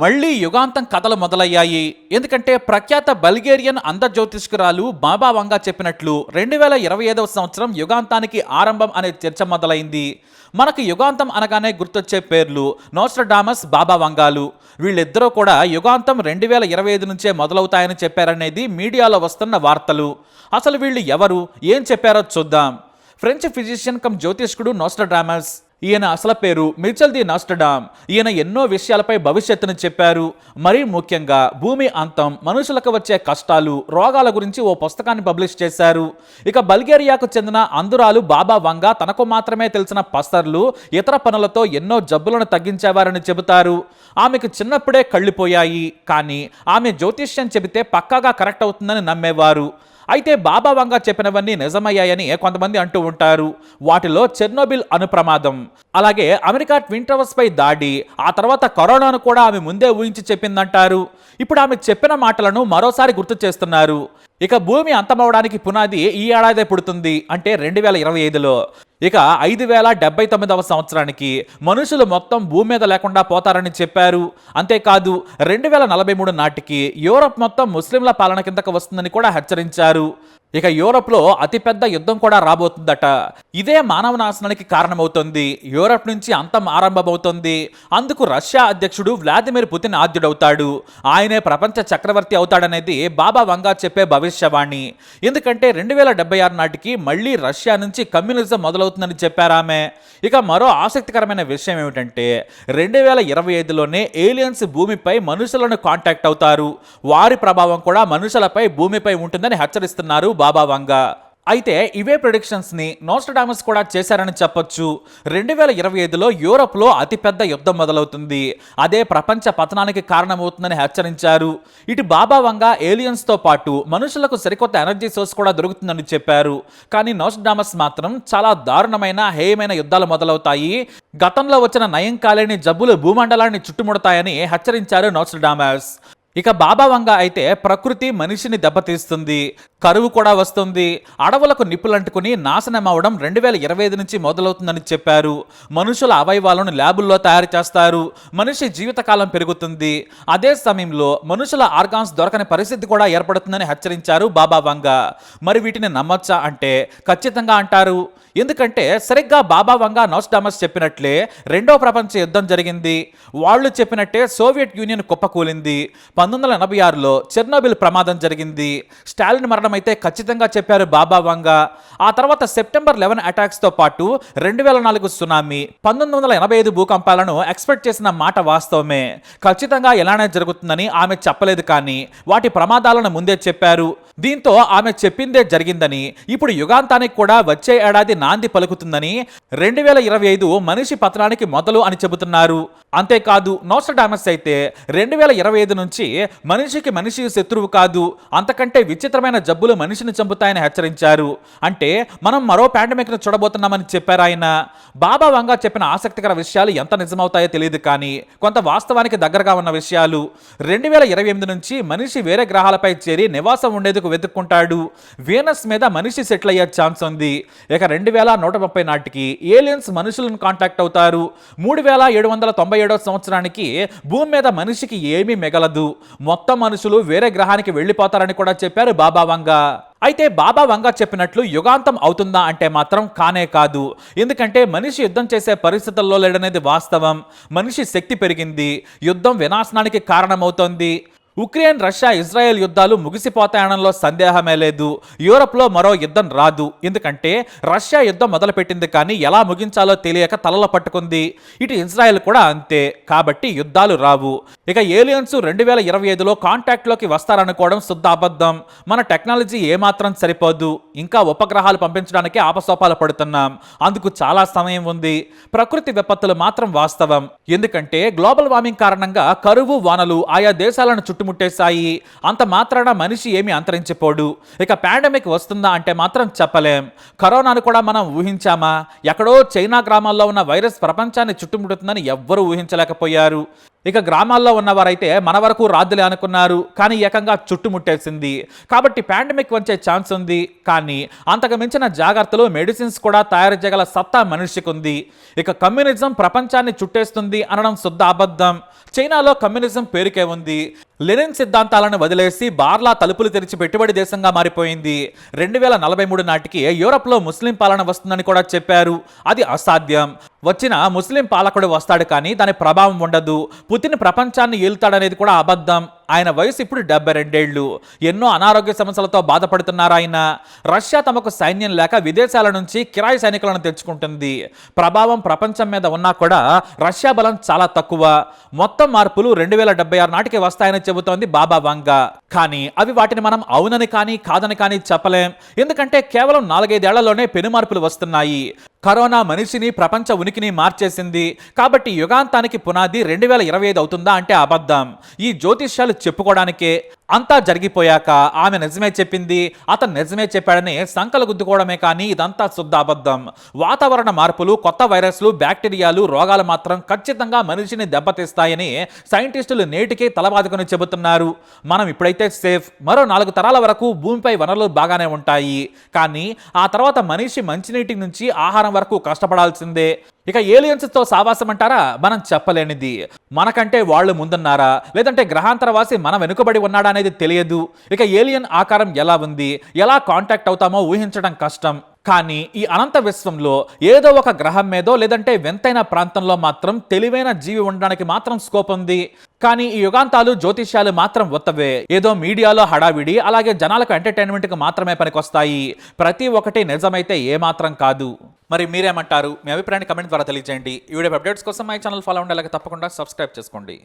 మళ్ళీ యుగాంతం కథలు మొదలయ్యాయి. ఎందుకంటే ప్రఖ్యాత బల్గేరియన్ అంధజ్యోతిష్కురాలు బాబా వంగా చెప్పినట్లు రెండు వేల ఇరవై ఐదవ సంవత్సరం యుగాంతానికి ఆరంభం అనే చర్చ మొదలైంది. మనకు యుగాంతం అనగానే గుర్తొచ్చే పేర్లు నోస్ట్రడామస్ బాబా వంగాలు. వీళ్ళిద్దరూ కూడా యుగాంతం రెండు వేల ఇరవై ఐదు నుంచే మొదలవుతాయని చెప్పారనేది మీడియాలో వస్తున్న వార్తలు. అసలు వీళ్ళు ఎవరు? ఏం చెప్పారో చూద్దాం. ఫ్రెంచ్ ఫిజిషియన్ కమ్ జ్యోతిష్కుడు నోస్ట్రడామస్ ఈయన అసలు పేరు మిర్చల్ ది నాస్టడామ్ ఈయన ఎన్నో విషయాలపై భవిష్యత్తును చెప్పారు. మరీ ముఖ్యంగా భూమి అంతం మనుషులకు వచ్చే కష్టాలు రోగాల గురించి ఓ పుస్తకాన్ని పబ్లిష్ చేశారు. ఇక బల్గేరియాకు చెందిన అందురాలు బాబా వంగా తనకు మాత్రమే తెలిసిన పస్తర్లు ఇతర పనులతో ఎన్నో జబ్బులను తగ్గించేవారని చెబుతారు. ఆమెకు చిన్నప్పుడే కళ్ళిపోయాయి కానీ ఆమె జ్యోతిష్యం చెబితే పక్కాగా కరెక్ట్ అవుతుందని నమ్మేవారు. అయితే బాబా వంగా చెప్పినవన్నీ నిజమయ్యాయని కొంతమంది అంటూ ఉంటారు. వాటిలో చెర్నోబిల్ అనుప్రమాదం. అలాగే అమెరికా ట్విన్ టవర్స్ పై దాడి ఆ తర్వాత కరోనాను కూడా ఆమె ముందే ఊహించి చెప్పిందంటారు. ఇప్పుడు ఆమె చెప్పిన మాటలను మరోసారి గుర్తు చేస్తున్నారు. ఇక భూమి అంతమవడానికి పునాది ఈ ఏడాదే పుడుతుంది అంటే రెండు వేల ఇరవై ఐదులో. ఇక ఐదు వేల డెబ్బై తొమ్మిదవ సంవత్సరానికి మనుషులు మొత్తం భూమి మీద లేకుండా పోతారని చెప్పారు. అంతేకాదు రెండు వేల నలభై మూడు నాటికి యూరప్ మొత్తం ముస్లింల పాలన కిందకు వస్తుందని కూడా హెచ్చరించారు. ఇక యూరప్లో అతిపెద్ద యుద్ధం కూడా రాబోతుందట. ఇదే మానవ నాశనానికి కారణమవుతుంది. యూరప్ నుంచి అంతం ఆరంభమవుతుంది. అందుకు రష్యా అధ్యక్షుడు వ్లాదిమిర్ పుతిన్ ఆద్యుడవుతాడు. ఆయనే ప్రపంచ చక్రవర్తి అవుతాడనేది బాబా వంగా చెప్పే భవిష్యవాణి. ఎందుకంటే రెండు వేల డెబ్బై ఆరు నాటికి మళ్ళీ రష్యా నుంచి కమ్యూనిజం మొదలవుతుందని చెప్పారామె. ఇక మరో ఆసక్తికరమైన విషయం ఏమిటంటే రెండు వేల ఇరవై ఐదులోనే ఏలియన్స్ భూమిపై మనుషులను కాంటాక్ట్ అవుతారు. వారి ప్రభావం కూడా మనుషులపై భూమిపై ఉంటుందని హెచ్చరిస్తున్నారు బాబా వంగ. అయితే ఇవే ప్రొడిక్షన్స్ని నోస్టడామస్ కూడా చేశారని చెప్పొచ్చు. రెండు వేల ఇరవై ఐదులో యూరోప్లో అతిపెద్ద యుద్ధం మొదలవుతుంది. అదే ప్రపంచ పతనానికి కారణమవుతుందని హెచ్చరించారు. ఇటు బాబా వంగ ఏలియన్స్తో పాటు మనుషులకు సరికొత్త ఎనర్జీ సోర్స్ కూడా దొరుకుతుందని చెప్పారు. కానీ నోస్టడామస్ మాత్రం చాలా దారుణమైన హేయమైన యుద్ధాలు మొదలవుతాయి. గతంలో వచ్చిన నయం కాలేని జబ్బులు భూమండలాన్ని చుట్టుముడతాయని హెచ్చరించారు నోస్టడామస్ ఇక బాబా వంగ అయితే ప్రకృతి మనిషిని దెబ్బతీస్తుంది. కరువు కూడా వస్తుంది. అడవులకు నిప్పులంటుకుని నాశనం అవడం రెండు వేల ఇరవై ఐదు నుంచి మొదలవుతుందని చెప్పారు. మనుషుల అవయవాలను ల్యాబుల్లో తయారు చేస్తారు. మనిషి జీవితకాలం పెరుగుతుంది. అదే సమయంలో మనుషుల ఆర్గాన్స్ దొరకని పరిస్థితి కూడా ఏర్పడుతుందని హెచ్చరించారు బాబా వంగ. మరి వీటిని నమ్మొచ్చా అంటే ఖచ్చితంగా అంటారు. ఎందుకంటే సరిగ్గా బాబా వంగా నోస్టామస్ చెప్పినట్లే రెండో ప్రపంచ యుద్ధం జరిగింది. వాళ్ళు చెప్పినట్టే సోవియట్ యూనియన్ కుప్పకూలింది. పంతొమ్మిది వందల ఎనభై ఆరులో చెర్నోబిల్ ప్రమాదం జరిగింది. స్టాలిన్ మరణం అయితే ఖచ్చితంగా చెప్పారు బాబా వంగ. ఆ తర్వాత సెప్టెంబర్ లెవెన్ అటాక్స్తో పాటు రెండు వేల నాలుగు సునామీ పంతొమ్మిది వందల ఎనభై ఐదు భూకంపాలను ఎక్స్పెక్ట్ చేసిన మాట వాస్తవమే. ఖచ్చితంగా ఎలానే జరుగుతుందని ఆమె చెప్పలేదు కానీ వాటి ప్రమాదాలను ముందే చెప్పారు. దీంతో ఆమె చెప్పిందే జరిగిందని ఇప్పుడు యుగాంతానికి కూడా వచ్చే ఏడాది నాంది పలుకుతుందని రెండు వేల ఇరవై ఐదు మనిషి పతనానికి మొదలు అని చెబుతున్నారు. అంతేకాదు నోస్టడామస్ అయితే రెండు వేల ఇరవై ఐదు నుంచి మనిషికి మనిషి శత్రువు కాదు అంతకంటే విచిత్రమైన జబ్బు జబ్బులు మనిషిని చంపుతాయని హెచ్చరించారు. అంటే మనం మరో పాండమిక్ను చూడబోతున్నామని చెప్పారు ఆయన. బాబా వంగా చెప్పిన ఆసక్తికర విషయాలు ఎంత నిజమవుతాయో తెలియదు కానీ కొంత వాస్తవానికి దగ్గరగా ఉన్న విషయాలు. రెండు వేల ఇరవై ఎనిమిది నుంచి మనిషి వేరే గ్రహాలపై చేరి నివాసం ఉండేందుకు వెతుక్కుంటాడు. వీనస్ మీద మనిషి సెటిల్ అయ్యే ఛాన్స్ ఉంది. ఇక రెండు వేల నూట ముప్పై నాటికి ఏలియన్స్ మనుషులను కాంటాక్ట్ అవుతారు. మూడు వేల ఏడు వందల తొంభై ఏడవ సంవత్సరానికి భూమి మీద మనిషికి ఏమీ మిగలదు. మొత్తం మనుషులు వేరే గ్రహానికి వెళ్ళిపోతారని కూడా చెప్పారు బాబా వంగ. అయితే బాబా వంగా చెప్పినట్లు యుగాంతం అవుతుందా అంటే మాత్రం కానే కాదు. ఎందుకంటే మనిషి యుద్ధం చేసే పరిస్థితుల్లో లేడనేది వాస్తవం. మనిషి శక్తి పెరిగింది. యుద్ధం వినాశనానికి కారణమవుతోంది. ఉక్రెయిన్ రష్యా ఇజ్రాయెల్ యుద్ధాలు ముగిసిపోతాయనడంలో సందేహమే లేదు. యూరప్లో మరో యుద్ధం రాదు. ఎందుకంటే రష్యా యుద్ధం మొదలుపెట్టింది కానీ ఎలా ముగించాలో తెలియక తలలో పట్టుకుంది. ఇటు ఇజ్రాయెల్ కూడా అంతే. కాబట్టి యుద్ధాలు రావు. ఇక ఏలియన్స్ రెండు వేల ఇరవై ఐదులో కాంటాక్ట్లోకి వస్తారనుకోవడం శుద్ధ అబద్ధం. మన టెక్నాలజీ ఏమాత్రం సరిపోదు. ఇంకా ఉపగ్రహాలు పంపించడానికి ఆపసోపాలు పడుతున్నాం. అందుకు చాలా సమయం ఉంది. ప్రకృతి విపత్తులు మాత్రం వాస్తవం. ఎందుకంటే గ్లోబల్ వార్మింగ్ కారణంగా కరువు వానలు ఆయా దేశాలను చుట్టూ చుట్టుముట్టేశాయి అంత మాత్రాన మనిషి ఏమి అంతరించిపోడు. ఇక పాండమిక్ వస్తుందా అంటే మాత్రం చెప్పలేం. కరోనాను కూడా మనం ఊహించామా? ఎక్కడో చైనా గ్రామాల్లో ఉన్న వైరస్ ప్రపంచాన్ని చుట్టుముడుతుందని ఎవ్వరూ ఊహించలేకపోయారు. ఇక గ్రామాల్లో ఉన్నవారైతే మన వరకు రాదులే అనుకున్నారు. కానీ ఏకంగా చుట్టుముట్టేసింది. కాబట్టి పాండమిక్ వచ్చే ఛాన్స్ ఉంది. కానీ అంతకు మించిన జాగ్రత్తలు మెడిసిన్స్ కూడా తయారు చేయగల సత్తా మనిషికి ఉంది ఇక కమ్యూనిజం ప్రపంచాన్ని చుట్టేస్తుంది అనడం శుద్ధ అబద్ధం. చైనాలో కమ్యూనిజం పేరుకే ఉంది. లెనిన్ సిద్ధాంతాలను వదిలేసి బార్లా తలుపులు తెరిచి పెట్టుబడి దేశంగా మారిపోయింది. రెండు వేల నలభై మూడు నాటికి యూరప్లో ముస్లిం పాలన వస్తుందని కూడా చెప్పారు. అది అసాధ్యం. వచ్చిన ముస్లిం పాలకుడు వస్తాడు కానీ దాని ప్రభావం ఉండదు. పుతిన్ ప్రపంచాన్ని ఏలుతాడనేది కూడా అబద్ధం. ఆయన వయసు ఇప్పుడు డెబ్బై రెండేళ్ళు ఎన్నో అనారోగ్య సమస్యలతో బాధపడుతున్నారు ఆయన? రష్యా తమకు సైన్యం లేక విదేశాల నుంచి కిరాయి సైనికులను తెచ్చుకుంటుంది. ప్రభావం ప్రపంచం మీద ఉన్నా కూడా రష్యా బలం చాలా తక్కువ. మొత్తం మార్పులు రెండు వేల డెబ్బై ఆరు నాటికి వస్తాయని చెబుతోంది బాబా వంగా. కానీ అవి వాటిని మనం అవునని కానీ కాదని కానీ చెప్పలేం. ఎందుకంటే కేవలం నాలుగైదేళ్ళలోనే పెను మార్పులు వస్తున్నాయి. కరోనా మనిషిని ప్రపంచ ఉనికిని మార్చేసింది. కాబట్టి యుగాంతానికి పునాది రెండు వేల ఇరవై ఐదు అవుతుందా అంటే అబద్ధం. ఈ జ్యోతిష్యాలు చెప్పుకోవడానికే అంతా జరిగిపోయాక ఆమె నిజమే చెప్పింది అతను నిజమే చెప్పాడని సంకలు గుద్దుకోవడమే కానీ ఇదంతా శుద్ధ అబద్ధం. వాతావరణ మార్పులు కొత్త వైరస్లు బ్యాక్టీరియాలు రోగాలు మాత్రం ఖచ్చితంగా మనిషిని దెబ్బతీస్తాయని సైంటిస్టులు నేటికే తలబాదుకొని చెబుతున్నారు. మనం ఇప్పుడైతే సేఫ్. మరో నాలుగు తరాల వరకు భూమిపై వనరులు బాగానే ఉంటాయి. కానీ ఆ తర్వాత మనిషి మంచినీటి నుంచి ఆహారం వరకు కష్టపడాల్సిందే. ఇక ఏలియన్స్తో సావాసం అంటారా మనం చెప్పలేనిది. మనకంటే వాళ్ళు ముందున్నారా? లేదంటే గ్రహాంతరవాసి మన వెనుకబడి ఉన్నాడా అనేది తెలియదు. ఇక ఏలియన్ ఆకారం ఎలా ఉంది? ఎలా కాంటాక్ట్ అవుతామో ఊహించడం కష్టం. కానీ ఈ అనంత విశ్వంలో ఏదో ఒక గ్రహం మీదో లేదంటే వింతైన ప్రాంతంలో మాత్రం తెలివైన జీవి ఉండడానికి మాత్రం స్కోప్ ఉంది. కానీ ఈ యుగాంతాలు జ్యోతిష్యాలు మాత్రం ఒత్తవే. ఏదో మీడియాలో హడావిడి అలాగే జనాలకు ఎంటర్టైన్మెంట్కి మాత్రమే పనికొస్తాయి. ప్రతి ఒక్కటి నిజమైతే ఏమాత్రం కాదు. మరి మీరేమంటారు? మీ అభిప్రాయాన్ని కమెంట్ ద్వారా తెలియజేయండి. ఈ వీడియో అప్డేట్స్ కోసం మై ఛానల్ ఫాలో ఉండాలి తప్పకుండా సబ్స్క్రైబ్ చేసుకోండి.